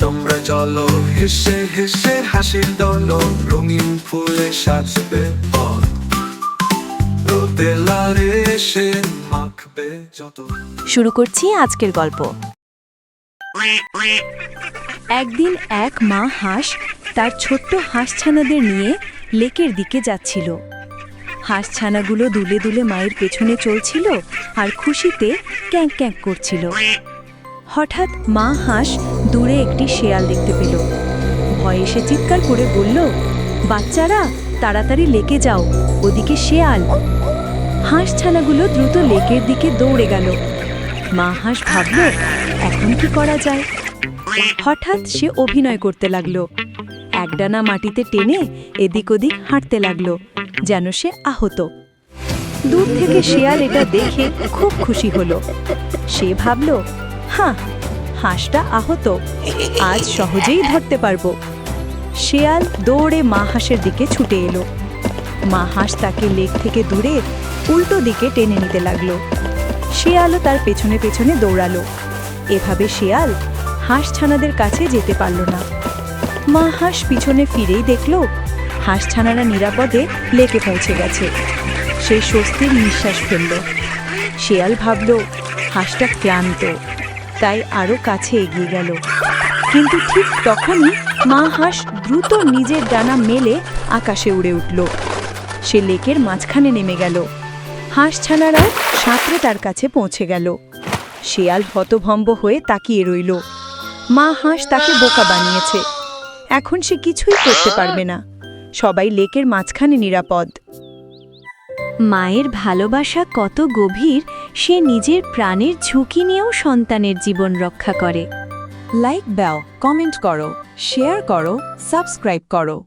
তোমরা চলো হেসে হেসে হাসির দলো, রঙিন ফুলে সাজবে শুরু করছি আজকের গল্প। একদিন এক মা হাঁস তার ছোট্ট হাঁসছানাদের নিয়ে লেকের দিকে যাচ্ছিল। হাঁসছানাগুলো দুলে দুলে মায়ের পেছনে চলছিল আর খুশিতে ক্যাঁক ক্যাঁক করছিল। হঠাৎ মা হাঁস দূরে একটি শেয়াল দেখতে পেল। ভয়ে সে চিৎকার করে বলল, বাচ্চারা, তাড়াতাড়ি লেকে যাও, ওদিকে শেয়াল। হাঁস ছানাগুলো দ্রুত লেকের দিকে দৌড়ে গেল। মা হাঁস ভাবল, এখন কি করা যায়? হঠাৎ সে অভিনয় করতে লাগল। একডানা মাটিতে টেনে এদিক ওদিক হাঁটতে লাগল। যেন সে আহত। দূর থেকে শেয়াল এটা দেখে খুব খুশি হলো। সে ভাবল হ্যাঁ হাঁসটা আহত, আজ সহজেই ধরতে পারব। শেয়াল দৌড়ে মা হাঁসের দিকে ছুটে এলো। মা হাঁস তাকে লেক থেকে দূরে উল্টো দিকে টেনে নিতে লাগল। শেয়ালও তার পেছনে পেছনে দৌড়ালো। এভাবে শিয়াল হাঁস ছানাদের কাছে যেতে পারল না। মা হাঁস পিছনে ফিরেই দেখল হাঁস ছানারা নিরাপদে লেকে পৌঁছে গেছে। সে স্বস্তির নিঃশ্বাস ফেলল। শিয়াল ভাবল, হাঁসটা ক্লান্ত। তাই আরও কাছে এগিয়ে গেল। কিন্তু ঠিক তখনই মা হাঁস দ্রুত নিজের ডানা মেলে আকাশে উড়ে উঠল। সে লেকের মাঝখানে নেমে গেল। হাঁস ছানারাও সাঁতরে তার কাছে পৌঁছে গেল। শিয়াল হতভম্ব হয়ে তাকিয়ে রইল। মা হাঁস তাকে বোকা বানিয়েছে। এখন সে কিছুই করতে পারবে না। সবাই লেকের মাঝখানে নিরাপদ। মায়ের ভালোবাসা কত গভীর সে নিজের প্রাণের ঝুঁকি নিয়েও সন্তানের জীবন রক্ষা করে। লাইক দাও কমেন্ট করো শেয়ার করো সাবস্ক্রাইব করো।